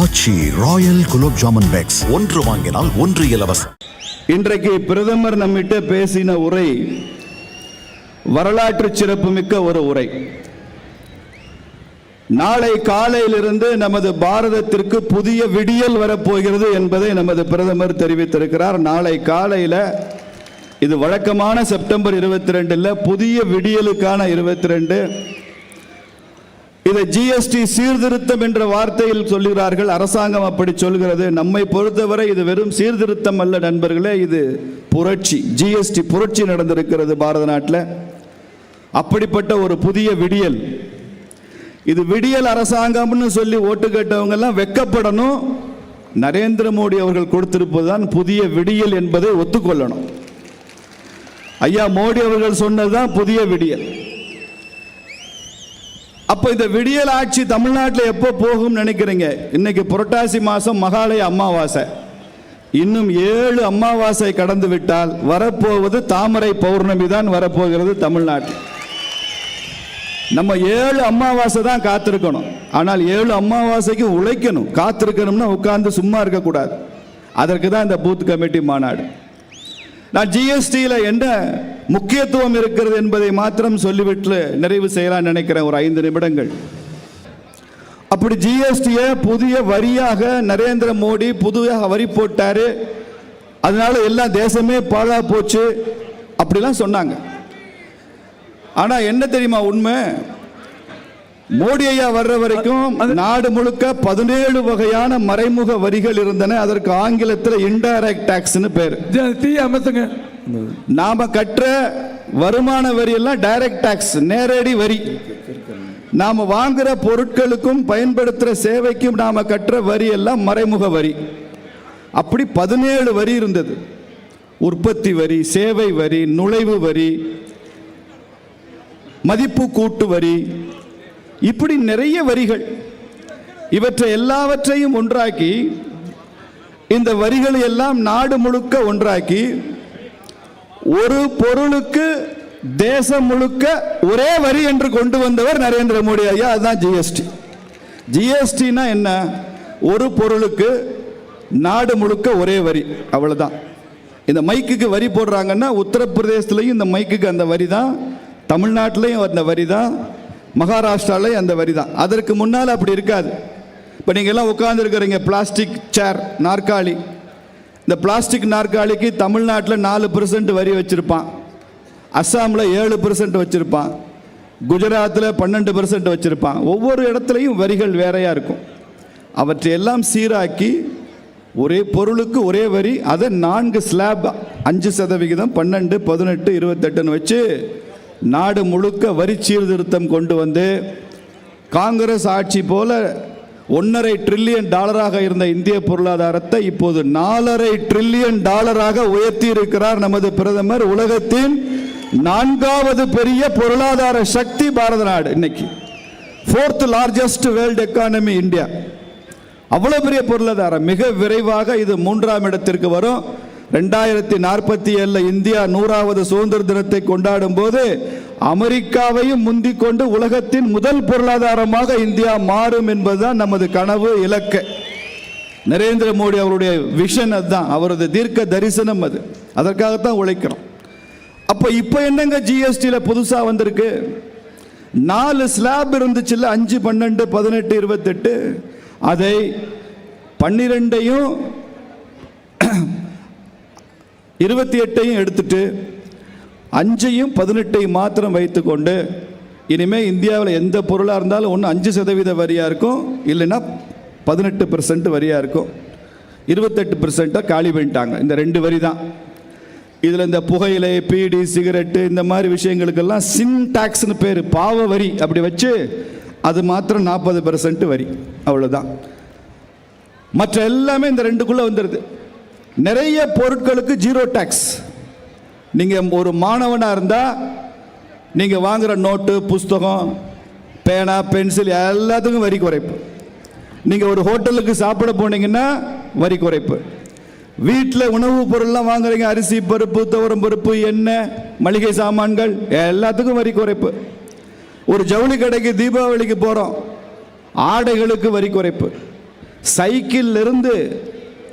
Aachi royal gulab jamun packs. ஒன்று வாங்கினால் ஒன்று இலவசம். இன்றைக்கு பிரதமர் நம்மிட்ட பேசின உரை வரலாற்று சிறப்புமிக்க ஒரு உரை. நாளை காலையிலிருந்து நமது பாரதத்திற்கு புதிய விடியல் வரப்போகிறது என்பதை நமது பிரதமர் தெரிவித்திருக்கிறார். நாளை காலையில் இது வழக்கமான செப்டம்பர் இருபத்தி ரெண்டில் புதிய விடியலுக்கான இருபத்தி ரெண்டு இதை ஜிஎஸ்டி சீர்திருத்தம் என்ற வார்த்தையில் சொல்லுகிறார்கள். அரசாங்கம் அப்படி சொல்கிறது. நம்மை பொறுத்தவரை இது வெறும் சீர்திருத்தம் அல்ல நண்பர்களே. இது புரட்சி. ஜிஎஸ்டி புரட்சி நடந்திருக்கிறது பாரத நாட்டில். அப்படிப்பட்ட ஒரு புதிய விடியல். இது விடியல் அரசாங்கம்னு சொல்லி ஓட்டு கேட்டவங்க எல்லாம் வெக்கப்படணும். நரேந்திர மோடி அவர்கள் கொடுத்திருப்பதுதான் புதிய விடியல் என்பதை ஒத்துக்கொள்ளணும். ஐயா மோடி அவர்கள் சொன்னதுதான் புதிய விடியல். அப்போ இந்த விடியல் ஆட்சி தமிழ்நாட்டில் எப்போ போகும்னு நினைக்கிறீங்க? இன்னைக்கு புரட்டாசி மாதம் மகாலய அமாவாசை. இன்னும் ஏழு அமாவாசை கடந்து விட்டால் வரப்போவது தாமரை பௌர்ணமி தான் வரப்போகிறது தமிழ்நாட்டில். நம்ம ஏழு அமாவாசை தான் காத்திருக்கணும். ஆனால் ஏழு அமாவாசைக்கு உழைக்கணும். காத்திருக்கணும்னா உட்கார்ந்து சும்மா இருக்கக்கூடாது. அதற்கு தான் இந்த பூத் கமிட்டி மாநாடு. நான் ஜிஎஸ்டியில் என்ன முக்கியத்துவம் இருக்கிறது என்பதை மாத்திரம் சொல்லிவிட்டு நிறைவு செய்யலாம் நினைக்கிறேன். ஒரு ஐந்து நிமிடங்கள். அப்படி ஜிஎஸ்டியை புதிய வரியாக நரேந்திர மோடி புதிய வரி போட்டார். அதனால எல்லா தேசமே பாழா போச்சு. அப்படிலாம் சொன்னாங்க. ஆனால் என்ன தெரியுமா உண்மை? மோடி ஐயா வர்ற வரைக்கும் நாடு முழுக்க பதினேழு வகையான மறைமுக வரிகள் இருந்தன. அதற்கு ஆங்கிலத்தில் இன்டைரக்ட் டாக்ஸ்னு பேர். தீ அமர்த்துங்க. நாம கற்ற வருமான வரி எல்லாம் டைரக்ட் டாக்ஸ் நேரடி வரி. நாம வாங்குற பொருட்களுக்கும் பயன்படுத்துற சேவைக்கும் நாம கற்ற வரி எல்லாம் மறைமுக வரி. அப்படி பதினேழு வரி இருந்தது. உற்பத்தி வரி சேவை வரி நுழைவு வரி மதிப்பு கூட்டு வரி இப்படி நிறைய வரிகள் இவற்றை எல்லாவற்றையும் ஒன்றாக்கி இந்த வரிகளை எல்லாம் நாடு முழுக்க ஒன்றாக்கி ஒரு பொருளுக்கு தேசம் முழுக்க ஒரே வரி என்று கொண்டு வந்தவர் நரேந்திர மோடி ஐயா அதுதான் ஜிஎஸ்டி ஜிஎஸ்டினா என்ன? ஒரு பொருளுக்கு நாடு முழுக்க ஒரே வரி அவ்வளோதான் இந்த மைக்குக்கு வரி போடுறாங்கன்னா உத்தரப்பிரதேசத்துலேயும் இந்த மைக்குக்கு அந்த வரி தான் தமிழ்நாட்டிலையும் அந்த வரி தான் மகாராஷ்டிராலையும் அந்த வரி தான். அதற்கு முன்னால் அப்படி இருக்காது. இப்போ நீங்கள் எல்லாம் உட்காந்துருக்கிறீங்க பிளாஸ்டிக் சேர் நாற்காலி. இந்த பிளாஸ்டிக் நாற்காலிக்கு தமிழ்நாட்டில் நாலு பெர்சன்ட் வரி வச்சுருப்பான். அஸ்ஸாமில் ஏழு பெர்சன்ட் வச்சுருப்பான். குஜராத்தில் பன்னெண்டு பெர்சன்ட் வச்சுருப்பான். ஒவ்வொரு இடத்துலையும் வரிகள் வேறையாக இருக்கும். அவற்றை எல்லாம் சீராக்கி ஒரே பொருளுக்கு ஒரே வரி அதை நான்கு ஸ்லாப் அஞ்சு சதவிகிதம் பன்னெண்டு பதினெட்டு இருபத்தெட்டுன்னு வச்சு நாடு முழுக்க வரி சீர்திருத்தம் கொண்டு வந்து காங்கிரஸ் ஆட்சி போல ஒன்றரை ட்ரில்லியன் டாலராக இருந்த இந்திய பொருளாதாரத்தை இப்போது நாலரை ட்ரில்லியன் டாலராக உயர்த்தி இருக்கிறார் நமது பிரதமர். உலகத்தின் நான்காவது பெரிய பொருளாதார சக்தி பாரத நாடு இன்னைக்கு. Fourth largest world economy India அவ்வளவு பெரிய பொருளாதாரம். மிக விரைவாக இது மூன்றாம் இடத்திற்கு வரும். ரெண்டாயிரத்தி நாற்பத்தி ஏழில் இந்தியா நூறாவது சுதந்திர தினத்தை கொண்டாடும் போது அமெரிக்காவையும் முந்திக் கொண்டு உலகத்தின் முதல் பொருளாதாரமாக இந்தியா மாறும் என்பதுதான் நமது கனவு இலக்கு. நரேந்திர மோடி அவருடைய விஷன் அதுதான். அவரது தீர்க்க தரிசனம் அது. அதற்காகத்தான் உழைக்கிறோம். அப்போ இப்போ என்னங்க ஜிஎஸ்டியில் புதுசாக வந்திருக்கு? நாலு ஸ்லாப் இருந்துச்சுல்ல அஞ்சு பன்னெண்டு பதினெட்டு இருபத்தெட்டு. அதை பன்னிரெண்டையும் இருபத்தி எட்டையும் எடுத்துட்டு அஞ்சையும் பதினெட்டையும் மாத்திரம் வைத்துக்கொண்டு இனிமேல் இந்தியாவில் எந்த பொருளாக இருந்தாலும் ஒன்று அஞ்சு சதவீத வரியாக இருக்கும் இல்லைன்னா பதினெட்டு பெர்சன்ட் வரியாக இருக்கும். இருபத்தெட்டு பெர்சென்ட்டாக காலி பண்ணிட்டாங்க. இந்த ரெண்டு வரி தான். இதில் இந்த புகையிலை பீடி சிகரெட்டு இந்த மாதிரி விஷயங்களுக்கெல்லாம் சின் டாக்ஸ்னு பேர் பாவ வரி. அப்படி வச்சு அது மாத்திரம் நாற்பது பெர்சன்ட் வரி. அவ்வளோதான் மற்ற எல்லாமே இந்த ரெண்டுக்குள்ளே வந்துடுது நிறைய பொருட்களுக்கு ஜீரோ டேக்ஸ் நீங்கள் ஒரு மாணவனாக இருந்தால் நீங்கள் வாங்குகிற நோட்டு புஸ்தகம் பேனா பென்சில் எல்லாத்துக்கும் வரி குறைப்பு. நீங்கள் ஒரு ஹோட்டலுக்கு சாப்பிட போனீங்கன்னா வரி குறைப்பு. வீட்டில் உணவுப் பொருள்லாம் வாங்குறீங்க அரிசி பருப்பு துவரம் பருப்பு எண்ணெய் மளிகை சாமான்கள் எல்லாத்துக்கும் வரி குறைப்பு. ஒரு ஜவுளி கடைக்கு தீபாவளிக்கு போகிறோம் ஆடைகளுக்கு வரி குறைப்பு. சைக்கிள்லருந்து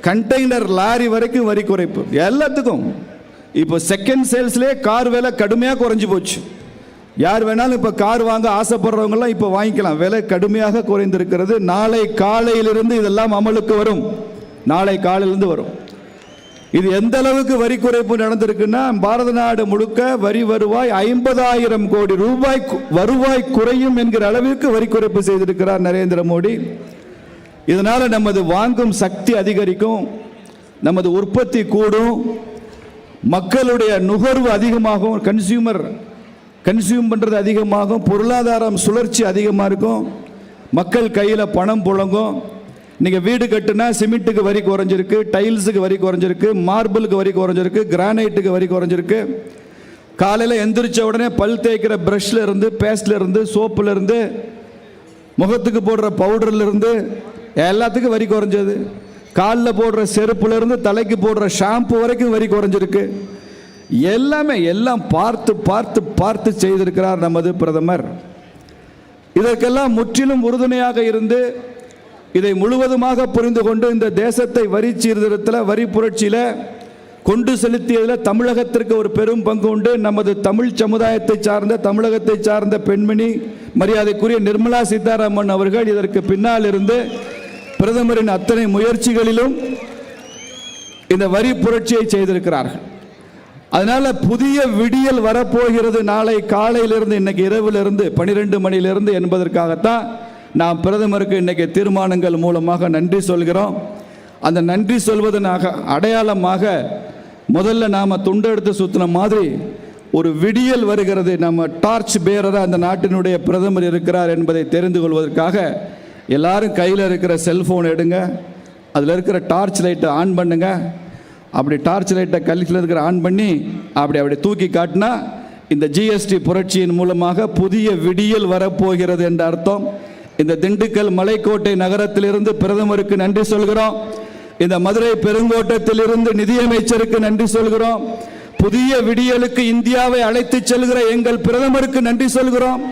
கண்டெய்னர் லாரி வரைக்கும் வரி குறைப்பு. எல்லாத்துக்கும். இப்போ செகண்ட் சேல்ஸ்லேயே கார் விலை கடுமையாக குறைஞ்சி போச்சு. யார் வேணாலும் இப்போ கார் வாங்க ஆசைப்படுறவங்கலாம் இப்போ வாங்கிக்கலாம். விலை கடுமையாக குறைந்திருக்கிறது. நாளை காலையிலிருந்து இதெல்லாம் அமலுக்கு வரும். நாளை காலையிலிருந்து வரும். இது எந்த அளவுக்கு வரி குறைப்பு நடந்திருக்குன்னா பாரத நாடு முழுக்க வரி வருவாய் ஐம்பதாயிரம் கோடி ரூபாய் வருவாய் குறையும் என்கிற அளவிற்கு வரி குறைப்பு செய்திருக்கிறார் நரேந்திர மோடி. இதனால் நமது வாங்கும் சக்தி அதிகரிக்கும் நமது உற்பத்தி கூடும் மக்களுடைய நுகர்வு அதிகமாகும் கன்சியூமர் கன்சியூம் பண்ணுறது அதிகமாகும் பொருளாதாரம் சுழற்சி அதிகமாக இருக்கும் மக்கள் கையில் பணம் புழங்கும். நீங்கள் வீடு கட்டுனா சிமெண்ட்டுக்கு வரி குறைஞ்சிருக்கு டைல்ஸுக்கு வரி குறைஞ்சிருக்கு மார்பிளுக்கு வரி குறைஞ்சிருக்கு கிரானைட்டுக்கு வரி குறைஞ்சிருக்கு. காலையில் எந்திரிச்ச உடனே பல் தேய்க்கிற ப்ரஷ்லேருந்து பேஸ்ட்லேருந்து சோப்புலேருந்து முகத்துக்கு போடுற பவுடர்லேருந்து எல்லாத்துக்கும் வரி குறைஞ்சது. காலில் போடுற செருப்புலேருந்து தலைக்கு போடுற ஷாம்பு வரைக்கும் வரி குறைஞ்சிருக்கு. எல்லாமே எல்லாம் பார்த்து பார்த்து பார்த்து செய்திருக்கிறார் நமது பிரதமர். இதற்கெல்லாம் முற்றிலும் உறுதுணையாக இருந்து இதை முழுவதுமாக புரிந்து கொண்டு இந்த தேசத்தை வரி சீர்திருத்தத்தில் வரி புரட்சியில் கொண்டு செலுத்தியதில் தமிழகத்திற்கு ஒரு பெரும் பங்கு உண்டு. நமது தமிழ் சமுதாயத்தை சார்ந்த தமிழகத்தை சார்ந்த பெண்மணி மரியாதைக்குரிய நிர்மலா சீதாராமன் அவர்கள் இதற்கு பின்னால் இருந்து பிரதமரின் அத்தனை முயற்சிகளிலும் இந்த வரி புரட்சியை செய்திருக்கிறார்கள். அதனால புதிய விடியல் வரப்போகிறது நாளை காலையிலிருந்து இன்னைக்கு இரவிலிருந்து பனிரெண்டு மணியிலிருந்து என்பதற்காகத்தான் நாம் பிரதமருக்கு இன்னைக்கு தீர்மானங்கள் மூலமாக நன்றி சொல்கிறோம். அந்த நன்றி சொல்வதனாக அடையாளமாக முதல்ல நாம் துண்டெடுத்து சுற்றின மாதிரி ஒரு விடியல் வருகிறது. நம்ம டார்ச் பேரராக அந்த நாட்டினுடைய பிரதமர் இருக்கிறார் என்பதை தெரிந்து கொள்வதற்காக எல்லாரும் கையில் இருக்கிற செல்ஃபோன் எடுங்க. அதில் இருக்கிற டார்ச் லைட்டை ஆன் பண்ணுங்க. அப்படி டார்ச் லைட்டை கழுத்தில் இருக்கிற ஆன் பண்ணி அப்படி அப்படி தூக்கி காட்டினா இந்த ஜிஎஸ்டி புரட்சியின் மூலமாக புதிய விடியல் வரப்போகிறது என்ற அர்த்தம். இந்த திண்டுக்கல் மலைக்கோட்டை நகரத்திலிருந்து பிரதமருக்கு நன்றி சொல்கிறோம். இந்த மதுரை பெருங்கோட்டத்திலிருந்து நிதியமைச்சருக்கு நன்றி சொல்கிறோம். புதிய விடியலுக்கு இந்தியாவை அழைத்துச் செல்கிற எங்கள் பிரதமருக்கு நன்றி சொல்கிறோம்.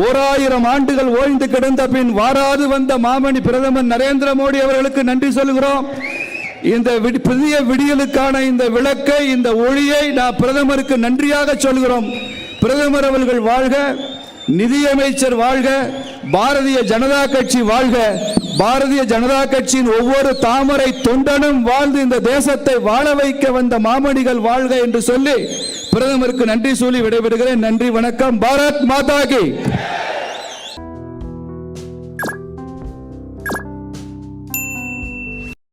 ஓராயிரம் ஆண்டுகள் ஓய்ந்து கிடந்த பின் வாராது வந்த மாமணி பிரதமர் நரேந்திர மோடி அவர்களுக்கு நன்றி சொல்கிறோம் இந்த புதிய விடியலுக்கான இந்த விளக்கை இந்த ஒளியை நான் பிரதமருக்கு நன்றியாக சொல்கிறோம் பிரதமர் அவர்கள் வாழ்க நிதியமைச்சர் வாழ்க பாரதிய ஜனதா கட்சி வாழ்க. பாரதிய ஜனதா கட்சியின் ஒவ்வொரு தாமரை தொண்டனும் வாழ்ந்து இந்த தேசத்தை வாழ வைக்க வந்த மாமணிகள் வாழ்க என்று சொல்லி பிரதமருக்கு நன்றி சொல்லி விடைபெறுகிறேன். நன்றி வணக்கம். பாரத் மாதா கி.